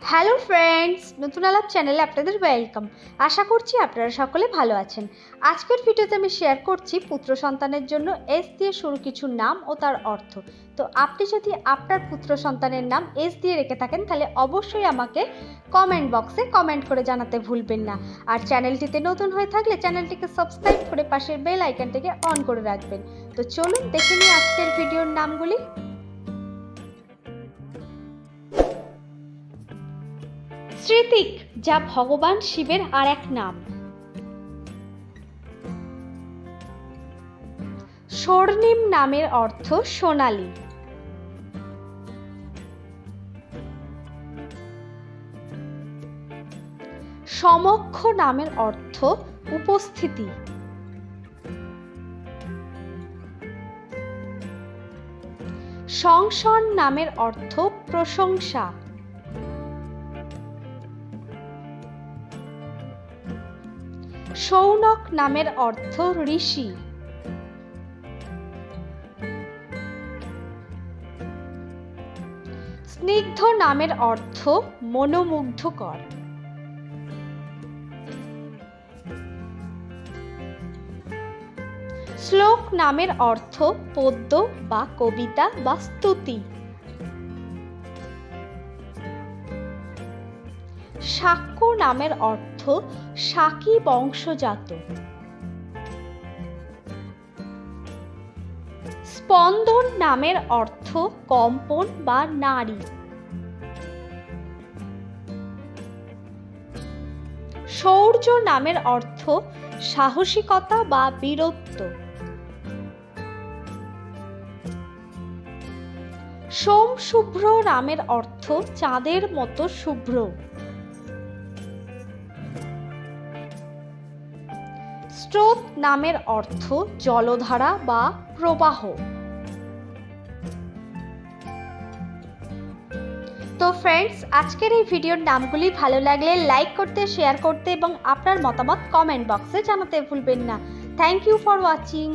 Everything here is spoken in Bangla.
হ্যালো ফ্রেন্ডস, নতুন আলাপ চ্যানেলে আপনাদের ওয়েলকাম। আশা করছি আপনারা সকলে ভালো আছেন। আজকের ভিডিওতে আমি শেয়ার করছি পুত্র সন্তানের জন্য এস দিয়ে শুরু কিছু নাম ও তার অর্থ। তো আপনি যদি আপনার পুত্র সন্তানের নাম এস দিয়ে রেখে থাকেন, তাহলে অবশ্যই আমাকে কমেন্ট বক্সে কমেন্ট করে জানাতে ভুলবেন না। আর চ্যানেলটিতে নতুন হয়ে থাকলে চ্যানেলটিকে সাবস্ক্রাইব করে পাশের বেল আইকনটিকে অন করে রাখবেন। তো চলুন দেখে নিই আজকের ভিডিওর নামগুলি। স্মৃতিক, যা ভগবান শিবের আর এক নাম। স্বর্ণিম নামের অর্থ সোনালী। সমক্ষ নামের অর্থ উপস্থিতি। সংসন নামের অর্থ প্রশংসা। সৌনক নামের অর্থ ঋষি। স্নিগ্ধ নামের অর্থ মনোমুগ্ধকর। শ্লোক নামের অর্থ পদ্য বা কবিতা বা স্তুতি। শাক্য নামের অর্থ শাকি বংশজাত। স্পন্দন নামের অর্থ কম্পন বা নারী। শৌর্য নামের অর্থ সাহসিকতা বা বীরত্ব। সোম শুভ্র নামের অর্থ চাঁদের মতো শুভ্র। স্রোত নামের অর্থ জলধারা বা প্রবাহ। তো ফ্রেন্ডস আজকের এই ভিডিওর নামগুলি ভালো লাগলে লাইক করতে শেয়ার করতে এবং আপনার মতামত কমেন্ট বক্সে জানাতে ভুলবেন না। Thank you for watching